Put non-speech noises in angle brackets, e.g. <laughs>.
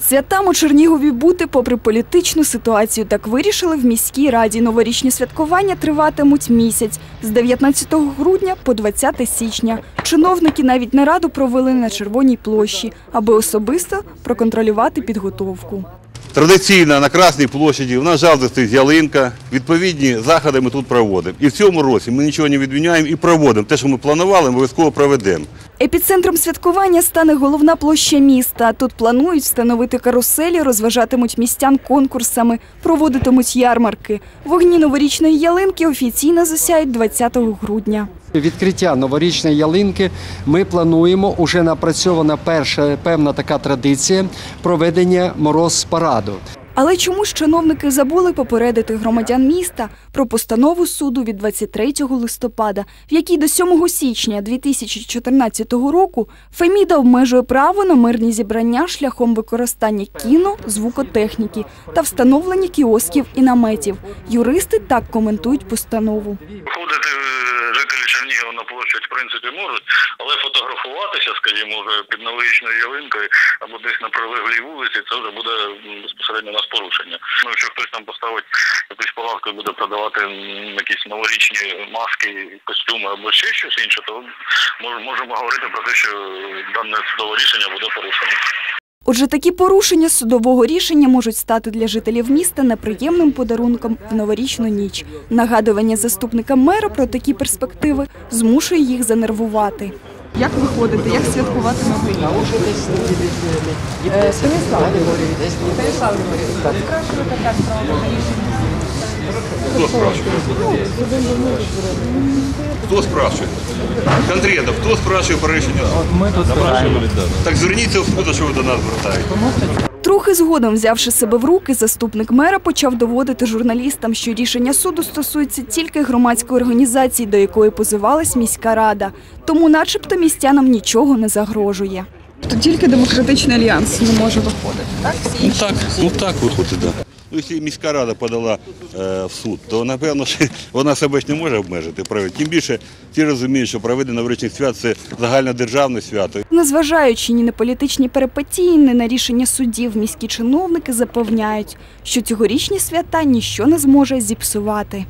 Святам у Чернігові бути попри політичну ситуацію. Так вирішили в міській раді. Новорічні святкування триватимуть місяць з 19 грудня по 20 січня. Чиновники навіть нараду провели на Червоній площі, аби особисто проконтролювати підготовку. Традиційно на Красній площаді у нас завжди стоїть ялинка. Відповідні заходи ми тут проводимо. І в цьому році ми нічого не відміняємо і проводимо. Те, що ми планували, ми обов'язково проведемо. Епіцентром святкування стане головна площа міста. Тут планують встановити каруселі, розважатимуть містян конкурсами, проводитимуть ярмарки. Вогні новорічної ялинки офіційно засяють 20 грудня. Відкриття новорічної ялинки ми плануємо уже напрацьована перша певна така традиція проведення мороз-параду. Але чому ж чиновники забули попередити громадян міста про постанову суду від 23 листопада, в якій до 7 січня 2014 року Феміда обмежує право на мирні зібрання шляхом використання кіно, звукотехніки та встановлення кіосків і наметів. Юристи так коментують постанову. Чернігова на площадь, в принципі, можуть, але фотографуватися, скажімо, вже під новорічною ялинкою або десь на прилеглій вулиці, це вже буде безпосередньо нас порушення. Ну, якщо хтось там поставить якусь палатку і буде продавати якісь новорічні маски, костюми або ще щось інше, то мож- можемо говорити про те, що дане судове рішення буде порушено. Отже, такі порушення судового рішення можуть стати для жителів міста неприємним подарунком в новорічну ніч. Нагадування заступника мера про такі перспективи змушує їх занервувати. Як виходити, як святкувати новий рік? Хто спрашивает? Хто спрашивает? Конкретно, хто спрашиває про рішення? Ми тут збираємо. Так зверніться в суд, що ви до нас звертаєте. Трохи згодом, взявши себе в руки, заступник мера почав доводити журналістам, що рішення суду стосується тільки громадської організації, до якої позивалась міська рада. Тому, начебто, містянам нічого не загрожує. То тільки демократичний альянс не може виходити. Так всі Ну так, ну так виходить, так. Ну, якщо міська рада подала е, в суд, то напевно <laughs> вона себе ж не може обмежити. Тим більше ті розуміють, що проведення новорічних свят це загальнодержавне свято. Незважаючи ні на політичні перипетії, ні на рішення судів, міські чиновники запевняють, що цьогорічні свята ніщо не зможе зіпсувати.